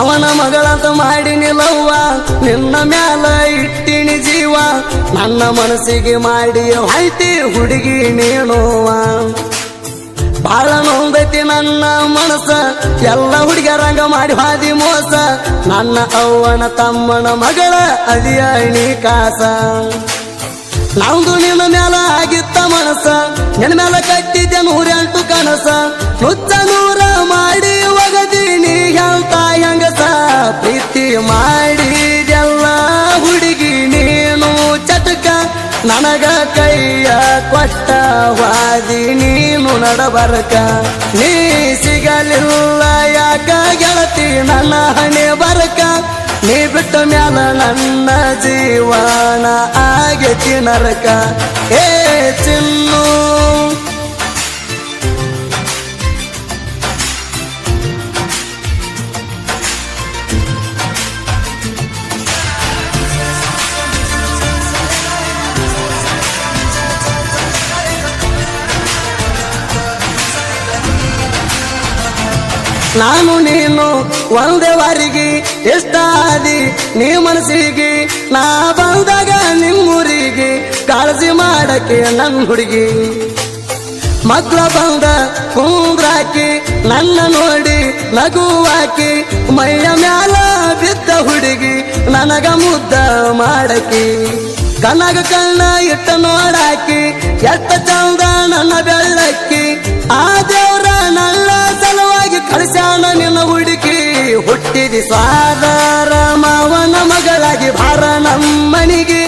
ಅವನ ಮಗಳಂತ ಮಾಡಿ ನಿಲ್ಲವ್ವ. ನಿನ್ನ ಮ್ಯಾಲ ಇಟ್ಟಿನಿ ಜೀವ. ನನ್ನ ಮನಸ್ಸಿಗೆ ಮಾಡಿ ಐತಿ ಹುಡುಗಿ ನೀನುವ ಬಾಳ ನೋಂದೈತಿ ನನ್ನ ಮನಸ್ಸ. ಎಲ್ಲ ಹುಡುಗರಂಗ ಮಾಡಿ ಹಾದಿ ಮೋಸ. ನನ್ನ ಅವ್ವನ ತಮ್ಮನ ಮಗಳ ಅದಿಯಣಿ ಕಾಸ. ನಮ್ದು ನಿನ್ನ ಮ್ಯಾಲ ಆಗಿತ್ತ ಮನಸ್ಸ. ನಿನ್ನ ಮ್ಯಾಲ ಕಟ್ಟಿದ್ದೆ ನೂರೆಂಟು ಕನಸ. ನುಚ್ಚ ನೂರ ವಾದಿ ನೀನು ನಡಬರಕ? ನೀ ಸಿಗಲಿಲ್ಲ, ಯಾಕ ಗೆಳತಿ ನನ್ನ ಹಣೆ ಬರಕ? ನೀ ಬಿಟ್ಟ ಮ್ಯಾಲ ನನ್ನ ಜೀವನ ಆಗೈತಿ ನರಕ. ಏ ಚಿನ್ನು. ನಾನು ನೀನು ಒಂದೇ ವಾರಿಗೆ ಎಷ್ಟಾದಿ ನೀ ಮನಸ್ಸಿಗೆ? ನಾ ಬಂದಾಗ ನಿಮ್ಮೂರಿಗೆ ಕಾಳಜಿ ಮಾಡಕ್ಕೆ ನನ್ನ ಹುಡುಗಿ. ಮಗ್ಲ ಬಂದ ಕುಂದ್ರಾಕಿ ನನ್ನ ನೋಡಿ ನಗುವಾಕಿ, ಮೈಯ ಮ್ಯಾಲ ಬಿದ್ದ ಹುಡುಗಿ, ನನಗ ಮುದ್ದ ಮಾಡಕಿ. ಕನಗ ಕಣ್ಣ ಇಟ್ಟ ನೋಡಾಕಿ, ಎಷ್ಟ ಚಂದ ನನ್ನ ಬೆಳ್ಳಕ್ಕಿ ಆ ದೇವ್ರ ನನ್ನ ಸಲುವಾಗಿ ಕಳಿಸ್ಯಾನ ನಿನ್ನ ಹುಡುಕಿ. ಹುಟ್ಟಿದಿ ಸಾದಾರ ಮಾವನ ಮಗಳಾಗಿ ಭಾರ ನಮ್ಮನಿಗೆ.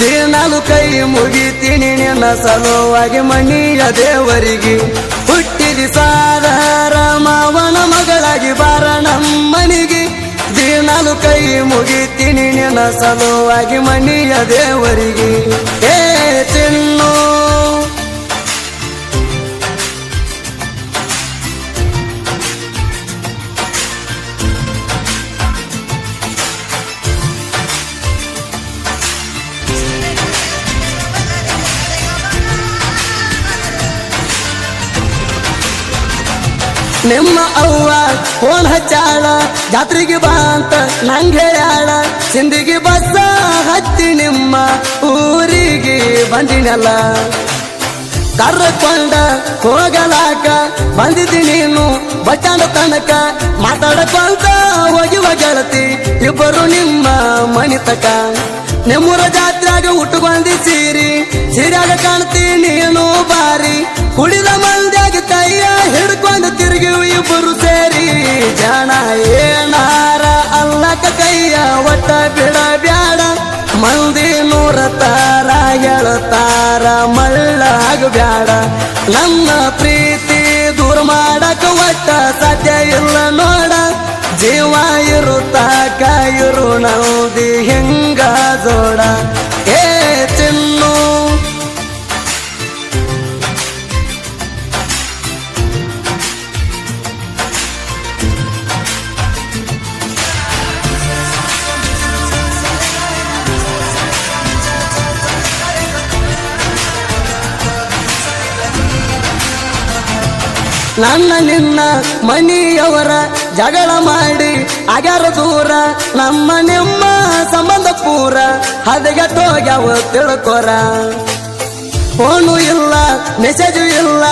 ದಿನಾಲು ಕೈ ಮುಗಿತೀನಿ ನಿನ್ನ ಸಲುವಾಗಿ ಮಣಿಯ ದೇವರಿಗೆ. ಹುಟ್ಟಿದಿ ಸಾದರ ಮಾವನ ಮಗಳಾಗಿ ಬಾರ ನಮ್ಮನಿಗೆ. ದಿನಾಲು ಕೈ ಮುಗಿತೀನಿ ನಿನ್ನ ಸಲುವಾಗಿ ಮಣಿಯ ದೇವರಿಗೆ. ಏ ತಿನ್ನು ನಿಮ್ಮ ಅವ್ವ ಫೋನ್ ಹಚ್ಚಾಳ, ಜಾತ್ರೆಗೆ ಬಾ ಅಂತ ನಂಗೆ ಹೇಳ್ಯಾಳ. ಸಿಂದಿಗೆ ಬಸ್ಸ ಹತ್ತಿ ನಿಮ್ಮ ಊರಿಗೆ ಬಂದಿನಲ್ಲ. ಕರ್ಕೊಂಡ ಹೋಗಲಾಕ ಬಂದಿದ್ದಿ ನೀನು ಬಚ್ಚಾಂಡ ತನಕ. ಮಾತಾಡಕೊಂತ ಹೋಗಿವ ಗೆಳತಿ, ಇಬ್ಬರು ನಿಮ್ಮ ಮನಿ ತಕ. ನಿಮ್ಮೂರ ಜಾತ್ರೆಯಾಗ ಉಟ್ಕೊಂಡಿ ಸೀರಿ ಸೀರಾಗ ಕಾಣ್ತಿ ನೀನು ಬಾರಿ. ಜನ ಏನಾರ ಅಲ್ಲಕ ಕೈಯ ಒಟ್ಟ ಬಿಡ ಬ್ಯಾಡ ಮಂದಿ ನೂರ ತಾರ ಎಳತಾರ ಮಳ್ಳಾಗ ಬ್ಯಾಡ ನಮ್ಮ ಪ್ರೀತಿ ದೂರ ಮಾಡಕ ಒಟ್ಟ ಸಾಧ್ಯ ಇಲ್ಲ ನೋಡ. ಜೀವ ಇರುತ್ತಾಕ ಇರು ನೌದಿ ಹಿಂಗ ಜೋಡ. ನನ್ನ ನಿನ್ನ ಮನೆಯವರ ಜಗಳ ಮಾಡಿ ಅಗರ ದೂರ, ನಮ್ಮ ನಿಮ್ಮ ಸಂಬಂಧ ಪೂರ ಹದಗೆಟ್ಟೋಗ್ಯಾವ ತಿಳ್ಕೊರ. ಫೋನು ಇಲ್ಲ, ಮೆಸೇಜು ಇಲ್ಲ,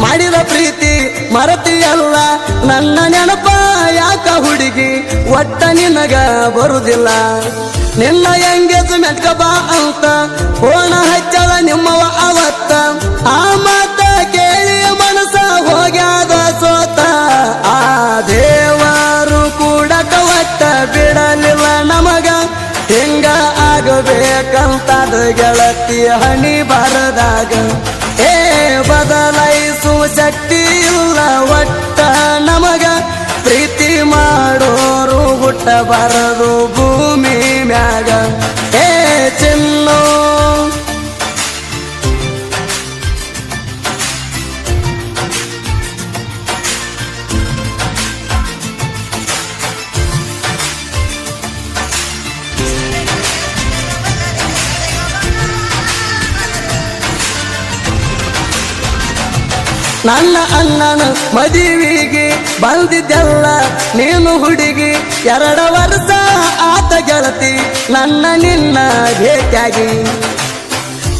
ಮಾಡಿದ ಪ್ರೀತಿ ಮರತಿಯಲ್ಲ ನನ್ನ ನೆನಪ ಯಾಕ ಹುಡುಗಿ, ಒಟ್ಟ ನಿನಗ ಬರುದಿಲ್ಲ. ನಿನ್ನ ಎಂಗೇಜ್ಮೆಂಟ್ ಬಾ ಅಂತ, ಫೋನ ಹಚ್ಚಳ ನಿಮ್ಮವ ಅವತ್ತ. ಆ ಮಾತ ಕೇಳಿ ಮನಸ ಹೋಗ್ಯಾದ ಸೋತ ಆ ದೇವರು ಕೂಡ ಕವತ್ತ ಬಿಡಲಿಲ್ಲ ನಮಗ. ಹಿಂಗ ಆಗಬೇಕಂತದ ಗೆಳತಿ ಹಣಿ ಬರದಾಗ. ಏ, ಬದಲಾಯಿಸುವ ಶಕ್ತಿ ಇಲ್ಲ ಒಟ್ಟ ನಮಗ. ಪ್ರೀತಿ ಮಾಡೋರು ಹುಟ್ಟ ಬರದು ಭೂಮಿ ಮ್ಯಾಗ. ಏ, ಚಿನ್ನು ನನ್ನ ಅಣ್ಣನ ಮದುವೆಗೆ ಬಂದಿದ್ದೆಲ್ಲ ನೀನು ಹುಡುಗಿ. ಎರಡ ವರ್ಷ ಆತ ಗೆಳತಿ, ನನ್ನ ನಿನ್ನ ಭೇಟಿಯಾಗಿ.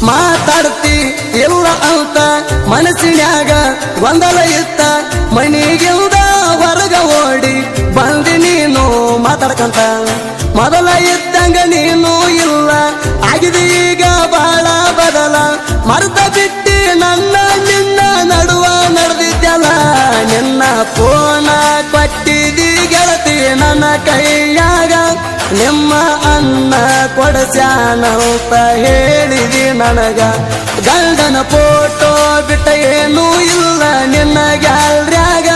ಮಾತಾಡ್ತಿ ಇಲ್ಲ ಅಂತ ಮನಸ್ಸಿನ್ಯಾಗ ಗೊಂದಲ ಇತ್ತ. ಮನಿಗಿಲ್ದ ಹೊರಗ ಓಡಿ ಬಂದಿ ನೀನು ಮಾತಾಡ್ಕಂತ. ಮೊದಲ ಇದ್ದಂಗ ನೀನು ಇಲ್ಲ ಆಗಿದೆ ಈಗ ಬಾಳ ಬದಲ. ಮರ್ತ ಬಿಟ್ಟಿ ಅನ್ನ ಕೊಡಸ್ಯಾನಂತ ಹೇಳಿದಿ ನನಗ. ಗಂಡನ ಫೋಟೋ ಬಿಟ್ಟ ಏನೂ ಇಲ್ಲ ನಿನ್ನ ಗ್ಯಾಲ್ರ್ಯಾಗ.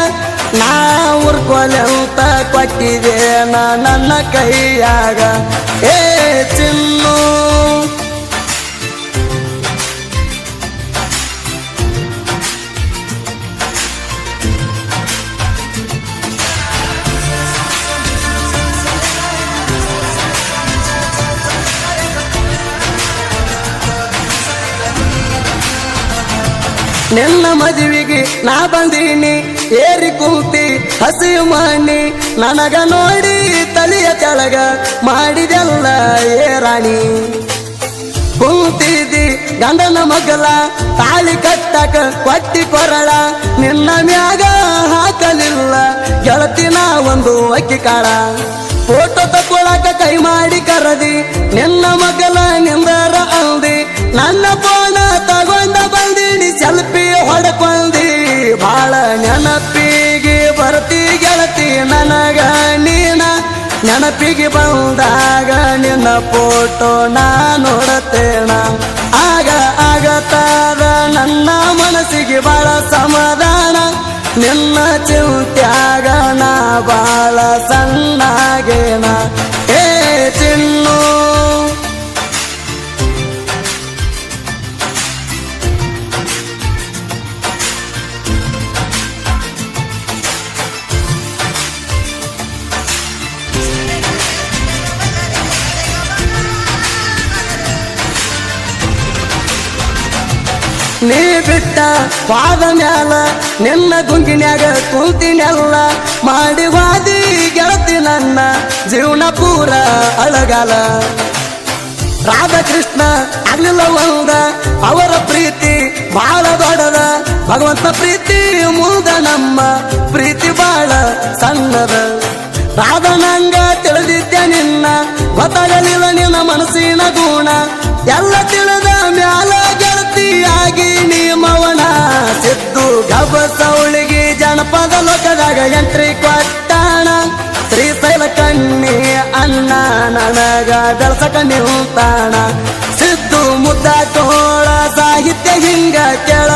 ನಾ ಉರ್ಕೊಲೆ ಅಂತ ಕೊಟ್ಟಿದೆ ನನ್ನ ಕೈಯಾಗ. ಏ ಚಿನ್ನು. ನಿನ್ನ ಮದುವೆಗೆ ನಾ ಬಂದೀನಿ. ಏರಿ ಕೂತಿ ಹಸಿವು ಮಾಡಿ ನನಗ ನೋಡಿ ತಲೆಯ ಕೆಳಗ ಮಾಡಿದೆಲ್ಲ ಏ ರಾಣಿ. ಕೂತಿದ್ದಿ ಗಂಡನ ಮಗಲ ತಾಳಿ ಕಟ್ಟಕ ಕೊಟ್ಟಿ ಕೊರಳ. ನಿನ್ನ ಮ್ಯಾಗ ಹಾಕಲಿಲ್ಲ ಗೆಳತಿನ ಒಂದು ಅಕ್ಕಿ ಕಾಳ. ಫೋಟೋ ತಕ್ಕೊಳಕ ಕೈ ಮಾಡಿ ಕರದಿ. ನಿನ್ನ ಮಗಲ ನಿಂದರ ಅಲ್ದಿ. ನನ್ನ ಫೋನ ನನಗ ನೀನ ನೆನಪಿಗೆ ಬಂದಾಗ ನಿನ್ನ ಫೋಟೋ ನಾ ನೋಡತ್ತೇಣ. ಆಗ ಆಗತ್ತಾದ ನನ್ನ ಮನಸ್ಸಿಗೆ ಬಹಳ ಸಮಾಧಾನ. ನಿನ್ನ ಚಿಂತ್ಯಾಗ ನಾ ಬಾಳ ಸಣ್ಣಾಗೇನ ಏ ಬಿಟ್ಟ ಪಾದ ಮ್ಯಾಲ ನಿನ್ನ ಗುಂಗಿನ್ಯಾಗ ಕುಂತಿನೆಲ್ಲ ಮಾಡಿ ವಾದಿ ಗೆಳತಿ ನನ್ನ ಜೀವನ ಪೂರ ಅಳಗಾಲ. ರಾಧಾಕೃಷ್ಣ ಆಗ್ಲಿಲ್ಲ ಒಂದ, ಅವರ ಪ್ರೀತಿ ಬಾಳ ದೊಡ್ಡದ. ಭಗವಂತ ಪ್ರೀತಿ ಮುಂದ ನಮ್ಮ ಪ್ರೀತಿ ಬಾಳ ಸಣ್ಣದ. ರಾಧನಂಗ ತಿಳಿದಿದ್ದೆ ನಿನ್ನ, ಗೊತ್ತಾಗಲಿಲ್ಲ ನಿನ್ನ ಮನಸ್ಸಿನ ಗುಣ. ಎಲ್ಲ ತಿಳಿದ ಮ್ಯಾಲ ಗೆಳತಿಯಾಗಿ ನೀಮವನ ಸಿದ್ದು ಗಬಸೌಳಿಗೆ ಜನಪದ ಲೋಕದಾಗ ಎಂಟ್ರಿ ಕೊಟ್ಟಾಣ ಶ್ರೀಶೈಲ ಕಣ್ಣಿ ಅನ್ನ ನನಗ ಬೆಳಸಕ ನಿಲ್ತಾಣ ಸಿದ್ದು ಮುದ್ದ ತೋಳ ಸಾಹಿತ್ಯ ಹಿಂಗ ಕೆಳ